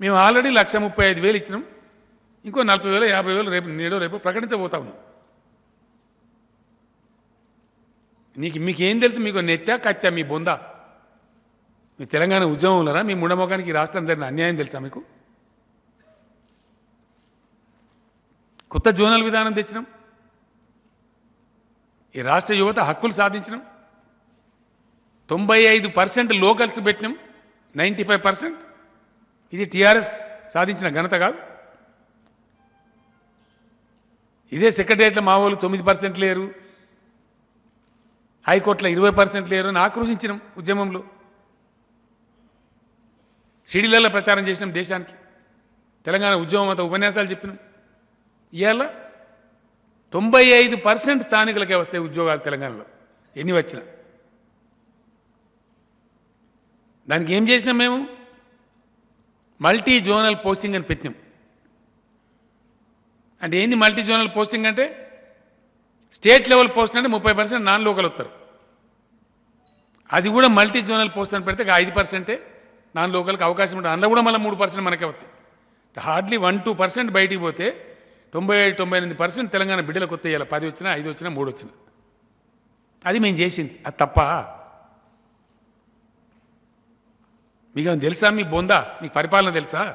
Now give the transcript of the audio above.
మేము ఆల్రెడీ లక్ష ముప్పై ఐదు వేలు ఇచ్చినాం. ఇంకో నలభై వేలు యాభై వేలు రేపు నేడో రేపు ప్రకటించబోతా ఉన్నాం. నీకు మీకేం తెలుసు? మీకు నెత్తా కత్తా మీ బొందా. మీ తెలంగాణ ఉద్యమంలోనా మీ ముండమోకానికి రాష్ట్రం జరిగిన అన్యాయం తెలుసా మీకు? కొత్త జోనల్ విధానం తెచ్చినాం. ఈ రాష్ట్ర యువత హక్కులు సాధించినాం. తొంభై ఐదు పర్సెంట్ లోకల్స్ పెట్టినాం. Ninety five percent. ఇది టీఆర్ఎస్ సాధించిన ఘనత కాదు. ఇదే సెక్రటరియట్లో మా వాళ్ళు తొమ్మిది పర్సెంట్ లేరు. హైకోర్టులో ఇరవై పర్సెంట్ లేరు అని ఆక్రోశించినాం ఉద్యమంలో. సిడీలలో ప్రచారం చేసినాం దేశానికి. తెలంగాణ ఉద్యమం అంత ఉపన్యాసాలు చెప్పినాం. ఇవాళ తొంభై ఐదు పర్సెంట్ స్థానికులకే వస్తాయి ఉద్యోగాలు తెలంగాణలో. ఎన్ని వచ్చినా. దానికి ఏం చేసినాం మేము? మల్టీ జోనల్ పోస్టింగ్ అని పెట్టినాం. అంటే ఏంది మల్టీ జోనల్ పోస్టింగ్ అంటే? స్టేట్ లెవెల్ పోస్ట్ అంటే ముప్పై పర్సెంట్ నాన్ లోకల్ వస్తారు. అది కూడా మల్టీ జోనల్ పోస్ట్ అని పెడితే ఐదు పర్సెంటే నాన్ లోకల్కి అవకాశం ఉంటుంది. అందులో కూడా మళ్ళీ మూడు పర్సెంట్ మనకే వస్తాయి. హార్డ్లీ వన్ టూ పర్సెంట్ బయటికి పోతే తొంభై ఏడు తొంభై ఎనిమిది పర్సెంట్ తెలంగాణ బిడ్డలకు వస్తాయి ఇలా పది వచ్చినా ఐదు వచ్చినా మూడు వచ్చినా. అది మేము చేసింది. అది తప్ప మీకు తెలుసా? మీ బొందా? మీకు పరిపాలన తెలుసా?